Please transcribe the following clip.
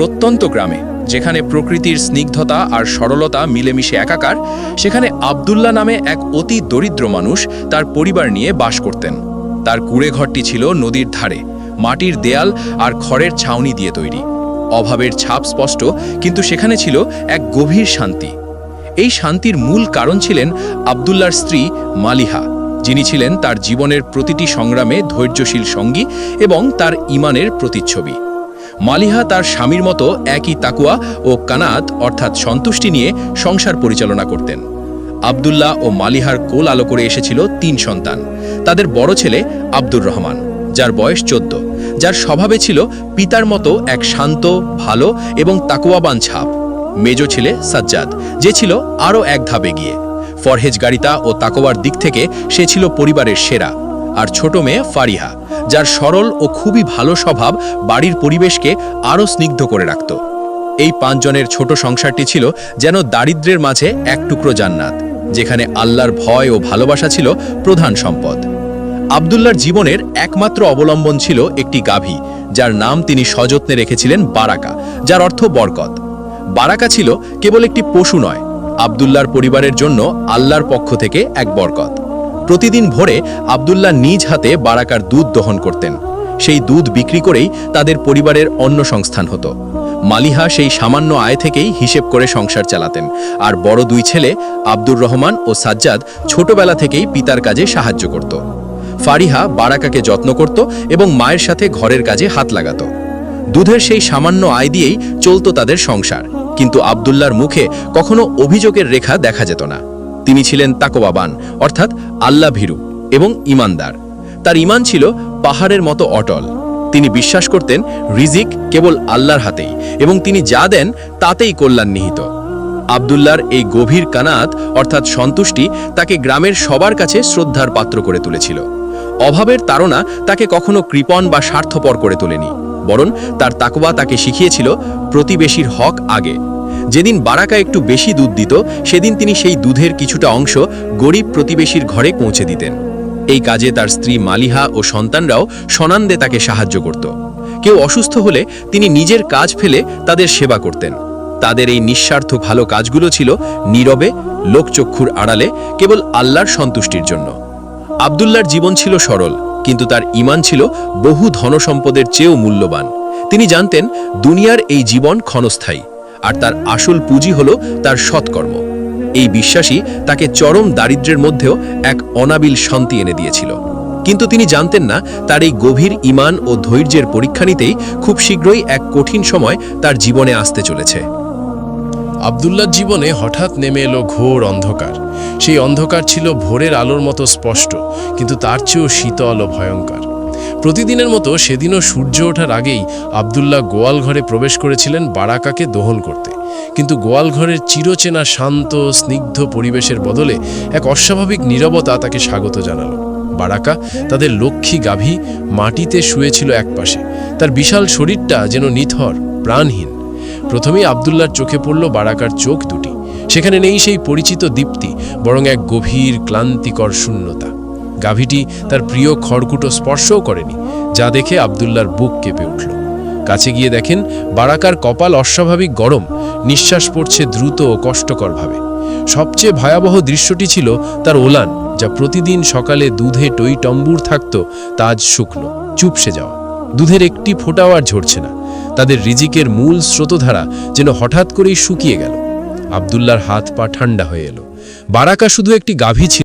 প্রত্যন্ত গ্রামে, যেখানে প্রকৃতির স্নিগ্ধতা আর সরলতা মিলেমিশে একাকার, সেখানে আবদুল্লাহ নামে এক অতি দরিদ্র মানুষ তার পরিবার নিয়ে বাস করতেন। তার কুড়ে ঘরটি ছিল নদীর ধারে, মাটির দেয়াল আর খড়ের ছাউনি দিয়ে তৈরি। অভাবের ছাপ স্পষ্ট, কিন্তু সেখানে ছিল এক গভীর শান্তি। এই শান্তির মূল কারণ ছিলেন আবদুল্লার স্ত্রী মালিহা, যিনি ছিলেন তার জীবনের প্রতিটি সংগ্রামে ধৈর্যশীল সঙ্গী এবং তার ইমানের প্রতিচ্ছবি। মালিহা তার স্বামীর মতো একই তাকুয়া ও কানাত, অর্থাৎ সন্তুষ্টি নিয়ে সংসার পরিচালনা করতেন। আবদুল্লাহ ও মালিহার কোল আলো করে এসেছিল তিন সন্তান। তাদের বড় ছেলে আব্দুর রহমান, যার বয়স চোদ্দ। যার স্বভাবে ছিল পিতার মতো এক শান্ত, ভালো এবং তাকুয়াবান ছাপ। মেজ ছেলে সাজ্জাদ, যে ছিল আরও এক ধাপে গিয়ে এগিয়ে। ফরহেজগারিতা ও তাকোয়ার দিক থেকে সে ছিল পরিবারের সেরা। আর ছোট মেয়ে ফারিহা যার সরল ও খুবই ভালো স্বভাব বাড়ির পরিবেশকে আরও স্নিগ্ধ করে রাখত। এই পাঁচজনের ছোট সংসারটি ছিল যেন দারিদ্র্যের মাঝে এক টুকরো জান্নাত, যেখানে আল্লাহর ভয় ও ভালোবাসা ছিল প্রধান সম্পদ। আবদুল্লার জীবনের একমাত্র অবলম্বন ছিল একটি গাভী, যার নাম তিনি সযত্নে রেখেছিলেন বারাকা, যার অর্থ বরকত। বারাকা ছিল কেবল একটি পশু নয় আবদুল্লার পরিবারের জন্য আল্লাহর পক্ষ থেকে এক বরকত। প্রতিদিন ভোরে আবদুল্লাহ নিজ হাতে বারাকার দুধ দহন করতেন। সেই দুধ বিক্রি করেই তাদের পরিবারের অন্য সংস্থান হতো। মালিহা সেই সামান্য আয় থেকেই হিসেব করে সংসার চালাতেন, আর বড় দুই ছেলে আব্দুর রহমান ও সাজ্জাদ ছোটবেলা থেকেই পিতার কাজে সাহায্য করত। ফারিহা বারাকাকে যত্ন করত এবং মায়ের সাথে ঘরের কাজে হাত লাগাত। দুধের সেই সামান্য আয় দিয়েই চলত তাদের সংসার, কিন্তু আবদুল্লার মুখে কখনো অভিযোগের রেখা দেখা যেত না। তিনি ছিলেন তাকোবাবান অর্থাৎ আল্লাহ ভীরু এবং ইমানদার। তার ইমান ছিল পাহাড়ের মতো অটল। তিনি বিশ্বাস করতেন রিজিক কেবল আল্লাহর হাতেই এবং তিনি যা দেন তাতেই কল্যাণ নিহিত। আবদুল্লার এই গভীর কানাত, অর্থাৎ সন্তুষ্টি, তাকে গ্রামের সবার কাছে শ্রদ্ধার পাত্র করে তুলেছিল। অভাবের তাড়না তাকে কখনো কৃপণ বা স্বার্থপর করে তোলেনি, বরং তার তাকওয়া তাকে শিখিয়েছিল প্রতিবেশীর হক আগে। যেদিন বারাকা একটু বেশি দুধ দিত, সেদিন তিনি সেই দুধের কিছুটা অংশ গরিব প্রতিবেশীর ঘরে পৌঁছে দিতেন। এই কাজে তার স্ত্রী মালিহা ও সন্তানরাও সনান্দে তাকে সাহায্য করত। কেউ অসুস্থ হলে তিনি নিজের কাজ ফেলে তাদের সেবা করতেন। তাদের এই নিঃস্বার্থ ভালো কাজগুলো ছিল নীরবে, লোকচক্ষুর আড়ালে, কেবল আল্লাহর সন্তুষ্টির জন্য। আবদুল্লার জীবন ছিল সরল, কিন্তু তার ইমান ছিল বহু ধনসম্পদের চেয়েও মূল্যবান। তিনি জানতেন, দুনিয়ার এই জীবন ক্ষণস্থায়ী। আর তার আসল পুঁজি হল তার সৎকর্ম। এই বিশ্বাসই তাকে চরম দারিদ্র্যের মধ্যেও এক অনাবিল শান্তি এনে দিয়েছিল। কিন্তু তিনি জানতেন না, তার এই গভীর ইমান ও ধৈর্যের পরীক্ষা নিতেই খুব শীঘ্রই এক কঠিন সময় তার জীবনে আসতে চলেছে। আবদুল্লার জীবনে হঠাৎ নেমে এলো ঘোর অন্ধকার। সেই অন্ধকার ছিল ভোরের আলোর মতো স্পষ্ট, কিন্তু তার চেয়েও শীতল ও ভয়ঙ্কর। প্রতিদিনের মতো সেদিনও সূর্য ওঠার আগেই আবদুল্লাহ গোয়াল ঘরে প্রবেশ করেছিলেন বারাকাকে দোহন করতে। কিন্তু গোয়াল ঘরের চিরচেনা শান্ত, স্নিগ্ধ পরিবেশের বদলে এক অস্বাভাবিক নীরবতা তাকে স্বাগত জানালো। বারাকা তাদের লক্ষ্মী গাভী মাটিতে শুয়েছিল একপাশে। তার বিশাল শরীরটা যেন নিথর, প্রাণহীন। প্রথমেই আবদুল্লার চোখে পড়ল বারাকার চোখ দুটি। সেখানে নেই সেই পরিচিত দীপ্তি, বরং এক গভীর, ক্লান্তিকর শূন্যতা। গাভীটি তার প্রিয় খড়কুটো স্পর্শও করেনি, যা দেখে আবদুল্লার বুক কেঁপে উঠল। কাছে গিয়ে দেখেন বারাকার কপাল অস্বাভাবিক গরম, নিঃশ্বাস পড়ছে দ্রুত ও কষ্টকরভাবে। সবচেয়ে ভয়াবহ দৃশ্যটি ছিল তার ওলান, যা প্রতিদিন সকালে দুধে টই টম্বুর থাকত, তা আজ শুকনো, চুপসে যাওয়া। দুধের একটি ফোঁটাও আর ঝরছে না। তাদের রিজিকের মূল স্রোতধারা যেন হঠাৎ করেই শুকিয়ে গেল। আবদুল্লার হাত পা ঠান্ডা হয়ে এলো। বারাকা শুধু একটি গাভী ছিল।